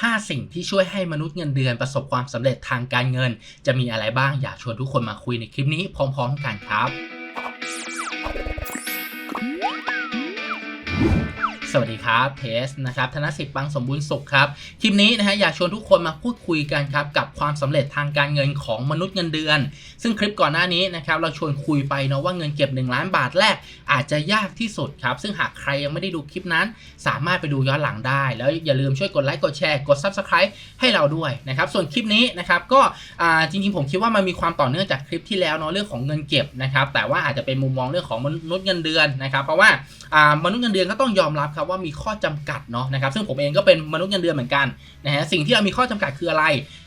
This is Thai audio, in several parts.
5 สิ่งที่ช่วยให้มนุษย์เงินเดือนประสบความสำเร็จทางการเงิน จะมีอะไรบ้างอยากชวนทุกคนมาคุยในคลิปนี้พร้อม ๆ กันครับ สวัสดีครับเทสนะครับธนสิทธิ์ปังสมบูรณ์สุขครับ คลิปนี้นะฮะอยากชวนทุกคนมาพูดคุยกันครับกับความสำเร็จทางการเงินของมนุษย์เงินเดือน ซึ่งคลิปก่อนหน้านี้นะครับเราชวนคุยไปเนาะว่าเงินเก็บ 1 ล้านบาทแรกอาจจะยากที่สุดครับ ซึ่งหากใครยังไม่ได้ดูคลิปนั้น สามารถไปดูย้อนหลังได้ แล้วอย่าลืมช่วยกดไลค์กดแชร์กด Subscribe ให้เราด้วยนะครับส่วนคลิปนี้นะครับก็จริงๆผมคิดว่ามันมีความต่อเนื่องจากคลิปที่แล้วเนาะเรื่องของเงินเก็บนะครับแต่ว่าอาจจะเป็นมุมมองเรื่องของมนุษย์เงินเดือนนะครับเพราะว่ามนุษย์เงินเดือนก็ต้องยอมรับครับว่ามีข้อจำกัดเนาะนะครับซึ่งผมเองก็เป็นมนุษย์เงินเดือนเหมือนกันนะฮะสิ่งที่เรามีข้อจำกัดคืออะไร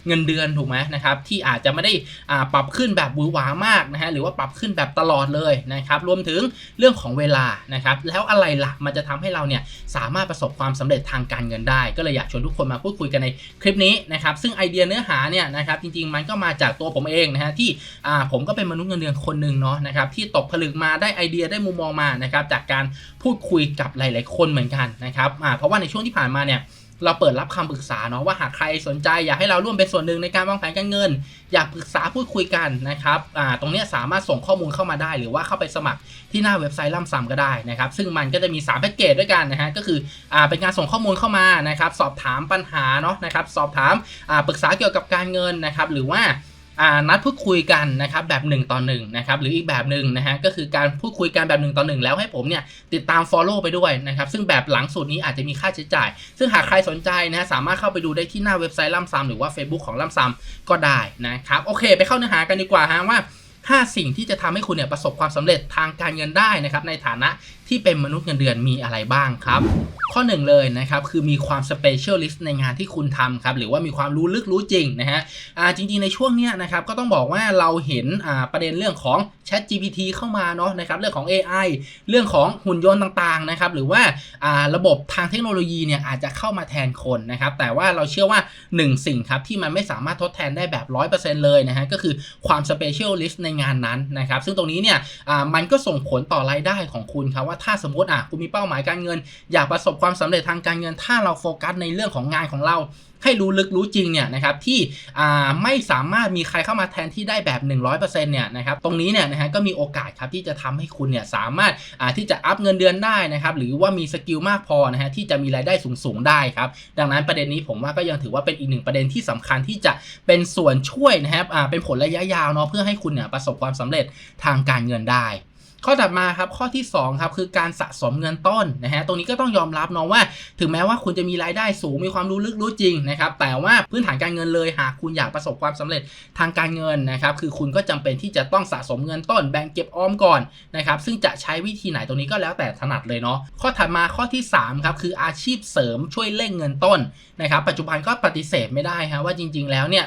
เงินเดือนถูกไหมนะครับที่อาจจะไม่ได้อ่าปรับขึ้นแบบหวือหวามากนะฮะหรือว่าปรับขึ้นแบบตลอดเลยนะครับรวมถึงเรื่องของเวลานะครับแล้วอะไรล่ะมันจะทำให้เราเนี่ยสามารถประสบความสำเร็จทางการเงินได้ ก็เลยอยากชวนทุกคนมาพูดคุยกันในคลิปนี้นะครับซึ่งไอเดียเนื้อหาเนี่ยนะครับจริงๆมันก็มาจากตัวผมเองนะฮะที่อ่าผมก็เป็นมนุษย์เงินเดือนคนหนึ่งเนาะนะครับที่ตกผลึกมาได้ไอเดียได้มุมมองมานะครับจากการพูดคุยกับหลาย ๆ คนเหมือนกันนะครับเพราะว่าในช่วงที่ผ่านมาเนี่ยเราเปิดรับคำปรึกษาเนาะว่าหากใครสนใจอยากให้เราร่วมเป็นส่วนหนึ่งในการวางแผนการเงิน อยากปรึกษาพูดคุยกันนะครับตรงนี้สามารถส่งข้อมูลเข้ามาได้ หรือว่าเข้าไปสมัครที่หน้าเว็บไซต์ล่ำซ้ำก็ได้นะครับ ซึ่งมันก็จะมี3แพ็กเกจด้วยกันนะฮะก็คืออเป็นการส่งข้อมูลเข้ามานะครับ สอบถามปัญหาเนาะนะครับ สอบถามปรึกษาเกี่ยวกับการเงินนะครับ หรือว่า นัดพูดคุยกันนะครับแบบ1ต่อ1นะครับหรืออีกแบบหนึ่งนะฮะก็คือการพูดคุยกันแบบ1ต่อ1แล้วให้ผมเนี่ยติดตาม Follow ไปด้วยนะครับซึ่งแบบหลังสุดนี้อาจจะมีค่าใช้จ่าย ซึ่งหากใครสนใจนะฮะสามารถเข้าไปดูได้ที่หน้าเว็บไซต์ล่ำซำหรือว่า Facebook ของล่ำซำก็ได้นะครับโอเค ไปเข้าเนื้อหากันดีกว่าฮะว่า 5 สิ่งที่จะทำให้คุณเนี่ยประสบความสำเร็จทางการเงินได้นะครับในฐานะที่เป็นมนุษย์เงินเดือนมีอะไรบ้างครับ ข้อหนึ่งเลยนะครับคือมีความสเปเชียลิสต์ในงานที่คุณทำครับหรือว่ามีความรู้ลึกรู้จริงนะฮะอ่าจริงๆในช่วงเนี้ยนะครับก็ต้องบอกว่าเราเห็นอ่าประเด็นเรื่องของ Chat GPT เข้ามาเนาะนะครับเรื่องของ AI เรื่องของหุ่นยนต์ต่างๆนะครับหรือว่าระบบทางเทคโนโลยีเนี่ยอาจจะเข้ามาแทนคนนะครับแต่ว่าเราเชื่อว่า 1 สิ่งครับที่มันไม่สามารถทดแทนได้แบบ 100%เลยนะฮะก็คือความ specialist ในงานนั้นนะครับซึ่งตรงนี้เนี่ยมันก็ส่งผลต่อรายได้ของคุณครับว่าถ้าสมมติอะคุณมีเป้าหมายการเงิน อยากประสบความสำเร็จทางการเงิน ถ้าเราโฟกัสในเรื่องของงานของเรา ให้รู้ลึกรู้จริงเนี่ยนะครับที่ไม่สามารถมีใครเข้ามาแทนที่ได้แบบ 100%เนี่ยนะครับตรงนี้เนี่ยนะฮะก็มีโอกาสครับที่จะทำให้คุณเนี่ยสามารถาที่จะอัพเงินเดือนได้นะครับหรือว่ามีสกิลมากพอนะฮะที่จะมีรายได้สูงๆได้ครับดังนั้นประเด็นนี้ผมว่าก็ยังถือว่าเป็นอีกหนึ่งประเด็นที่สำคัญที่จะเป็นส่วนช่วยนะครับเป็นผลระยะยาวเนาะเพื่อให้คุณเนี่ยประสบความสำเร็จทางการเงินได้ ข้อถัดมาครับข้อที่2ครับคือการสะสมเงินต้นนะฮะตรงนี้ก็ต้องยอมรับเนาะว่า ถึงแม้ว่าคุณจะมีรายได้สูงมีความรู้ลึกรู้จริงนะครับแต่ว่าพื้นฐานการเงินเลยหากคุณอยากประสบความสำเร็จทางการเงินนะครับคือคุณก็จำเป็นที่จะต้องสะสมเงินต้นแบ่งเก็บออมก่อนนะครับซึ่งจะใช้วิธีไหนตรงนี้ก็แล้วแต่ถนัดเลยเนาะข้อถัดมาข้อที่3ครับคืออาชีพเสริมช่วยเร่งเงินต้นนะครับปัจจุบันก็ปฏิเสธไม่ได้ฮะว่าจริง ๆ แล้วเนี่ย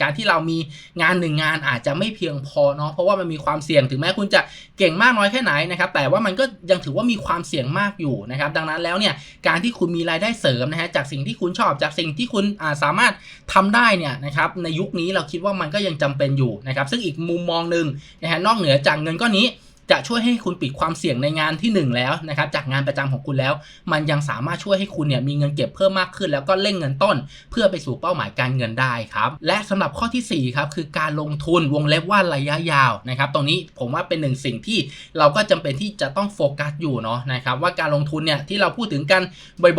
การที่เรามีงานหนึ่งงานอาจจะไม่เพียงพอเนาะเพราะว่ามันมีความเสี่ยงถึงแม้คุณจะเก่งมากน้อยแค่ไหนนะครับแต่ว่ามันก็ยังถือว่ามีความเสี่ยงมากอยู่นะครับดังนั้นแล้วเนี่ยการที่คุณมีรายได้เสริมนะฮะจากสิ่งที่คุณชอบจากสิ่งที่คุณาสามารถทำได้เนี่ยนะครับในยุคนี้เราคิดว่ามันก็ยังจำเป็นอยู่นะครับซึ่งอีกมุมมองหนึ่งนะฮะนอกเหนือจากเงินก้อนนี้ จะช่วยให้คุณปิดความเสี่ยงในงานที่ 1 แล้วนะครับจากงานประจำของคุณแล้ว มันยังสามารถช่วยให้คุณเนี่ยมีเงินเก็บเพิ่มมากขึ้น แล้วก็เร่งเงินต้น เพื่อไปสู่เป้าหมายการเงินได้ครับและสำหรับข้อที่4ครับคือการลงทุนวงเล็บว่าระยะยาวนะครับตรงนี้ผมว่าเป็นหนึ่งสิ่งที่เราก็จำเป็นที่จะต้องโฟกัสอยู่เนาะนะครับว่าการลงทุนเนี่ยที่เราพูดถึงกัน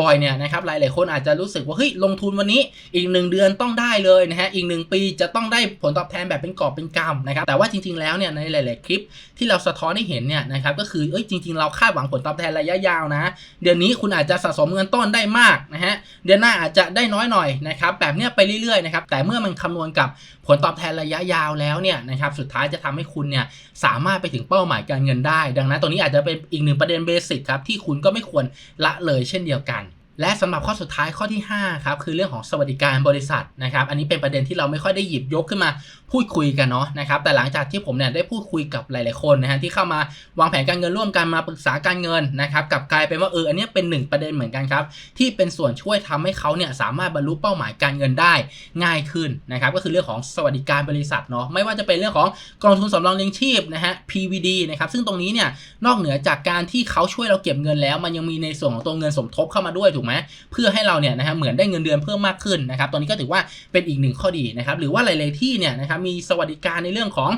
บ่อยๆเนี่ยนะครับหลายๆคนอาจจะรู้สึกว่าเฮ้ยลงทุนวันนี้อีก 1 เดือนต้องได้เลยนะฮะอีก 1 ปีจะต้องได้ผลตอบแทนแบบเป็นกอบเป็นกำนะครับแต่ว่าจริง ๆแล้วเนี่ยในหลาย ๆ คลิปที่เราสะท้อนให้เห็นเนี่ยนะครับก็คือเอ้ยจริงๆเราคาดหวังผลตอบแทนระยะยาวนะ เดือนนี้คุณอาจจะสะสมเงินต้นได้มากนะฮะเดือนหน้าอาจจะได้น้อยหน่อยนะครับแบบเนี้ยไปเรื่อยๆนะครับแต่เมื่อมันคำนวณกับผลตอบแทนระยะยาวแล้วเนี่ยนะครับสุดท้ายจะทำให้คุณเนี่ยสามารถไปถึงเป้าหมายการเงินได้ ดังนั้นตรงนี้อาจจะเป็นอีกหนึ่งประเด็นเบสิกครับที่คุณก็ไม่ควรละเลยเช่นเดียวกัน และสำหรับข้อสุดท้ายข้อที่5ครับคือเรื่องของสวัสดิการบริษัทนะครับ อันนี้เป็นประเด็นที่เราไม่ค่อยได้หยิบยกขึ้นมาพูดคุยกันเนาะนะครับ แต่หลังจากที่ผมเนี่ยได้พูดคุยกับหลาย ๆคนนะฮะที่เข้ามาวางแผนการเงินร่วมกันมาปรึกษาการเงินนะครับกับกลายเป็นว่าเอออันนี้เป็นหนึ่งประเด็นเหมือนกันครับที่เป็นส่วนช่วยทำให้เขาเนี่ยสามารถบรรลุเป้าหมายการเงินได้ง่ายขึ้นนะครับก็คือเรื่องของสวัสดิการบริษัทเนาะไม่ว่าจะเป็นเรื่องของกองทุนสำรองเลี้ยงชีพนะฮะ PVD นะครับซึ่งตรงนี้เนี่ยนอกเหนือจากการที่เขาช่วยเราเก็บเงินแล้ว มันยังมีในส่วนของตัวเงินสมทบเข้ามาด้วยถูกไหมเพื่อให้เราเนี่ยนะครับเหมือนได้เงินเดือนเพิ่มมากขึ้นนะครับตอนนี้ก็ถือว่าเป็นอีกหนึ่งข้อดีนะครับหรือว่าหลาย ๆ ที่เนี่ยนะครับมีสวัสดิการในเรื่องของ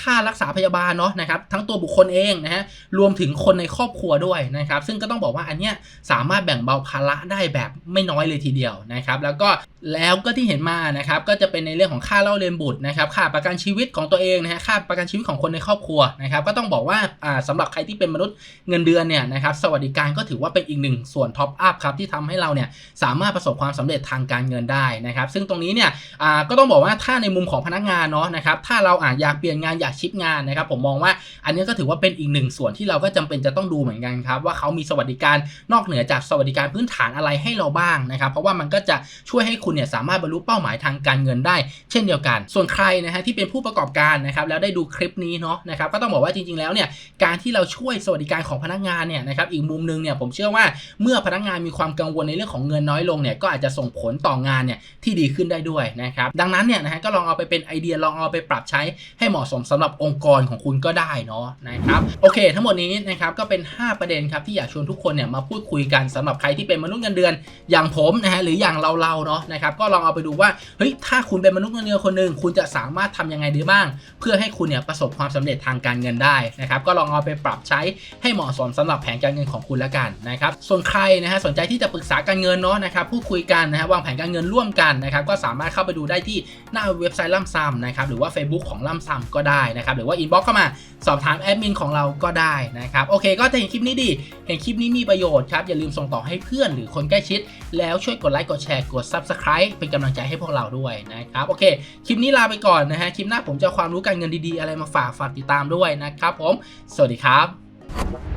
ค่ารักษาพยาบาลเนาะนะครับทั้งตัวบุคคลเองนะฮะรวมถึงคนในครอบครัวด้วยนะครับซึ่งก็ต้องบอกว่าอันเนี้ยสามารถแบ่งเบาภาระได้แบบไม่น้อยเลยทีเดียวนะครับแล้วก็แล้วก็ที่เห็นมานะครับก็จะเป็นในเรื่องของค่าเล่าเรียนบุตรนะครับค่าประกันชีวิตของตัวเองนะฮะค่าประกันชีวิตของคนในครอบครัวนะครับก็ต้องบอกว่าอ่าสำหรับใครที่เป็นมนุษย์เงินเดือนเนี่ยนะครับสวัสดิการก็ถือว่าเป็นอีกหนึ่งส่วนท็อปอัพครับที่ทำให้เราเนี่ยสามารถประสบความสำเร็จทางการเงินได้นะครับซึ่งตรงนี้เนี่ยอ่าก็ต้องบอกว่าถ้าในมุมของพนักงานเนาะนะครับถ้าเราอยากเปลี่ยนงานอยากชิปงานนะครับผมมองว่าอันนี้ก็ถือว่าเป็นอีกหนึ่งส่วนที่เราก็จำเป็นจะต้องดูเหมือนกันครับว่าเขามีสวัสดิการนอกเหนือจากสวัสดิการพื้นฐานอะไรให้เราบ้างนะครับเพราะว่ามันก็จะช่วยให้คุณเนี่ยสามารถบรรลุเป้าหมายทางการเงินได้ เช่นเดียวกัน ส่วนใครนะฮะที่เป็นผู้ประกอบการนะครับแล้วได้ดูคลิปนี้เนาะนะครับก็ต้องบอกว่าจริง ๆ แล้วเนี่ยการที่เราช่วยสวัสดิการของพนักงานเนี่ยนะครับอีกมุมนึงเนี่ยผมเชื่อว่าเมื่อพนักงานมีความกังวลในเรื่องของเงินน้อยลงเนี่ยก็อาจจะส่งผลต่องานเนี่ยที่ดีขึ้นได้ด้วยนะครับดังนั้นเนี่ยนะฮะก็ลองเอาไปเป็นไอเดียลองเอาไปปรับใช้ให้เหมาะาะสมสำหรับองค์กรของคุณก็ได้เนาะนะครับโอเค ทั้งหมดนี้นะครับก็เป็น 5 ประเด็นครับที่อยากชวนทุกคนเนี่ยมาพูดคุยกันสำหรับใครที่เป็นมนุษย์เงินเดือนอย่างผมนะฮะหรืออย่างเราๆเนาะนะครับก็ลองเอาไปดูว่าเฮ้ยถ้าคุณเป็นมนุษย์เงินเดือนคนหนึ่งคุณจะสามารถทำยังไงได้บ้าง เพื่อให้คุณเนี่ยประสบความสำเร็จทางการเงินได้นะครับก็ลองเอาไปปรับใช้ให้เหมาะสมสำหรับแผนการเงินของคุณแล้วกันนะครับส่วนใครนะฮะสนใจที่จะปรึกษาการเงินเนาะนะครับพูดคุยกันนะฮะวางแผนการเงินร่วมกันนะครับก็สามารถเข้าไปดูได้ที่หน้าเว็บไซต์ล่ำซ้ำนะครับหรือว่า Facebook ของล่ำซ้ำก็ได้นะครับ หรือว่าอินบ็อกเข้ามาสอบถามแอดมินของเราก็ได้นะครับ โอเค ก็ถ้าเห็นคลิปนี้ดี เห็นคลิปนี้มีประโยชน์ครับ อย่าลืมส่งต่อให้เพื่อนหรือคนใกล้ชิด แล้วช่วยกดไลค์กดแชร์กด Subscribe เป็นกำลังใจให้พวกเราด้วยนะครับ โอเค คลิปนี้ลาไปก่อนนะฮะ คลิปหน้าผมจะความรู้การเงินดีๆ อะไรมาฝากฝากติดตามด้วยนะครับผม สวัสดีครับ